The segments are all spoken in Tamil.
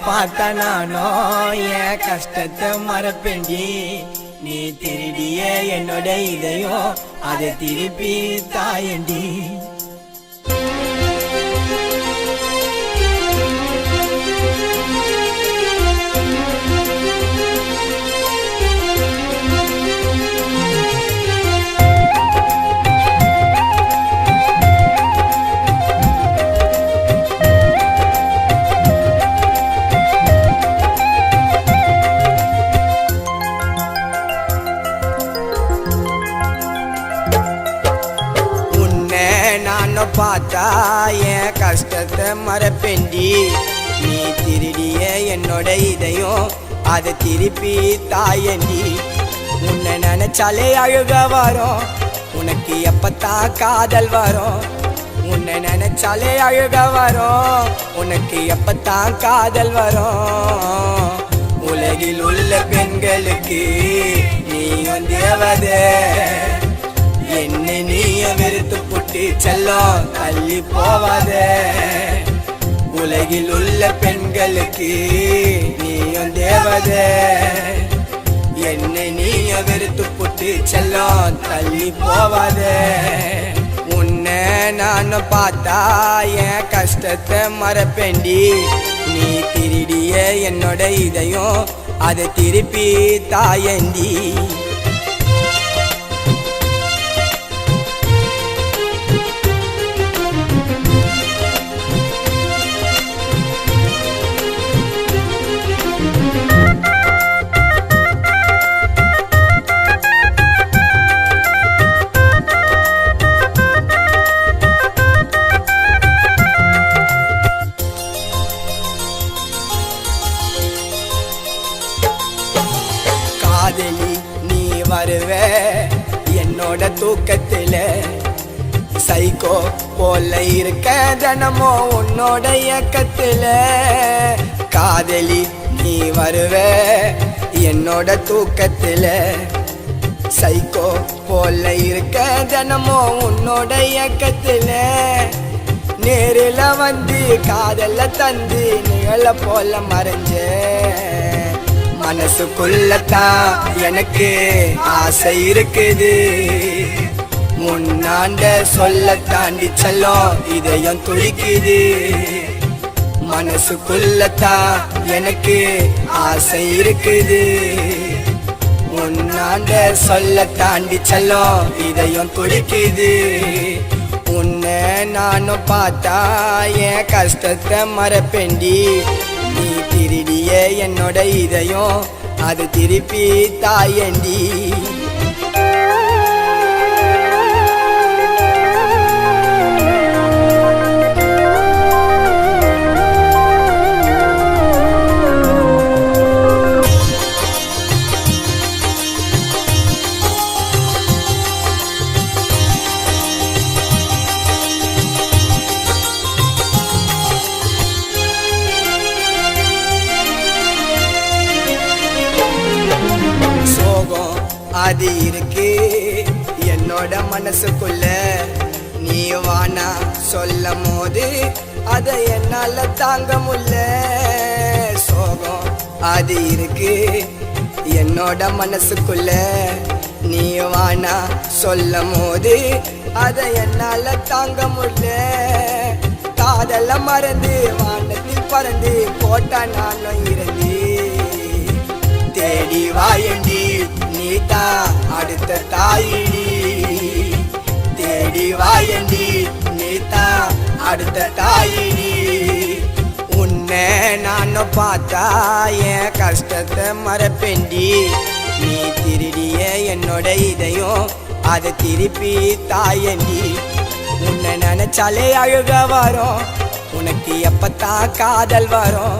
பார்த்த நானோ என் கஷ்டத்தை மறப்பேண்டி நீ திருடிய என்னோட இதையோ அதை திருப்பி தாயண்டி என்ன பார்த்தா என் கஷ்டத்தை மறப்பேண்டி நீ திருடிய என்னோட இதையும் அதை திருப்பி தாயண்டி உன்னை நினைச்சாலே அழுக வரும் உனக்கு எப்பத்தான் காதல் வரும். உன்னை நினைச்சாலே அழுக வரும் உனக்கு எப்பத்தான் காதல் வரும். உலகில் உள்ள பெண்களுக்கு நீ தேவதே என்ன நீய வெறுத்து புட்டி செல்லம் தள்ளி போவாதே. உலகில் உள்ள பெண்களுக்கு நீயும் தேவதே. என்ன நீய வெறுத்து புட்டி செல்லம் தள்ளி போவாதே. உன்னை நானும் பார்த்தா என் கஷ்டத்தை மறப்பேண்டி நீ திருடிய என்னோட இதையும் அதை திருப்பி தாயண்டி வருவ. என்னோட தூக்கத்தில் சைக்கோ போல இருக்க. தினமோ உன்னோட இயக்கத்தில் காதலி நீ வருவ. என்னோட தூக்கத்தில் சைக்கோ போல இருக்க. தினமோ உன்னோட இயக்கத்தில் நேரில் வந்து காதல தந்து நிகழ போல மறைஞ்சேன். மனசுக்குள்ளத்தான் எனக்கு ஆசை இருக்குது. முன்னாண்ட சொல்ல தாண்டி செல்லும் இதயம் துடிக்குது. மனசுக்குள்ளத்தான் எனக்கு ஆசை இருக்குது. முன்னாண்ட சொல்ல தாண்டி செல்லும் இதயம் துடிக்குது. உன்னை நானும் பார்த்தா என் கஷ்டத்தை மறப்பேண்டி நீ திருடிய என்னோட இதயம் அது திருப்பி தாயண்டி. அது இருக்கு. என்னோட மனசுக்குள்ள நீ வானா சொல்லும் போது அதை என்னால தாங்க முடியல. சோகம் அது இருக்கு. என்னோட மனசுக்குள்ள நீ வானா சொல்லும் போது அதை என்னால தாங்க முடியல. காதல மறந்து வானத்தில் பறந்து போட்டா நானும் இருந்து தேடி வாயண்டி நீதான் அடுத்த தாயிடி தேடி வாயண்டி நீத்தா அடுத்த தாயிடி உன்னை நான் பார்த்தா என் கஷ்டத்தை மறப்பேண்டி நீ திருடிய என்னோட இதையும் அதை திருப்பி தாயண்டி உன்னை நினைச்சாலே அழுக வரும் உனக்கு எப்பத்தான் காதல் வரும்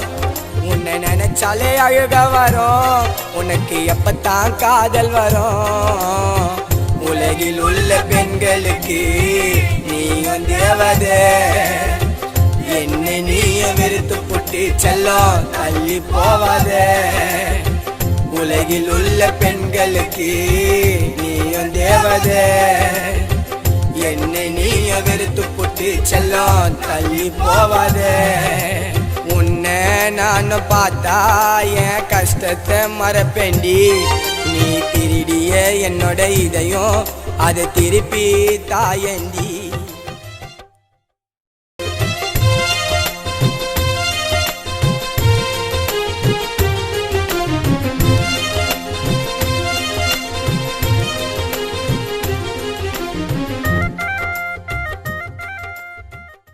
உன்னை நினைச்சாலே அழுக வரும். உனக்கு எப்பத்தான் காதல் வரும். உலகில் உள்ள பெண்களுக்கு நீ தேவதே என்னை நீய வெறுத்து புட்டி செல்லம் தள்ளி போவாத. உலகில் உள்ள பெண்களுக்கு நீயும் தேவத என்னை நீய வெறுத்து புட்டு செல்லம் தள்ளி போவாதே. உன்னை நானும் பார்த்தா என் கஷ்டத்தை மறப்பேண்டி நீ திருடிய என்னோட இதையும் அதை திருப்பி தாயண்டி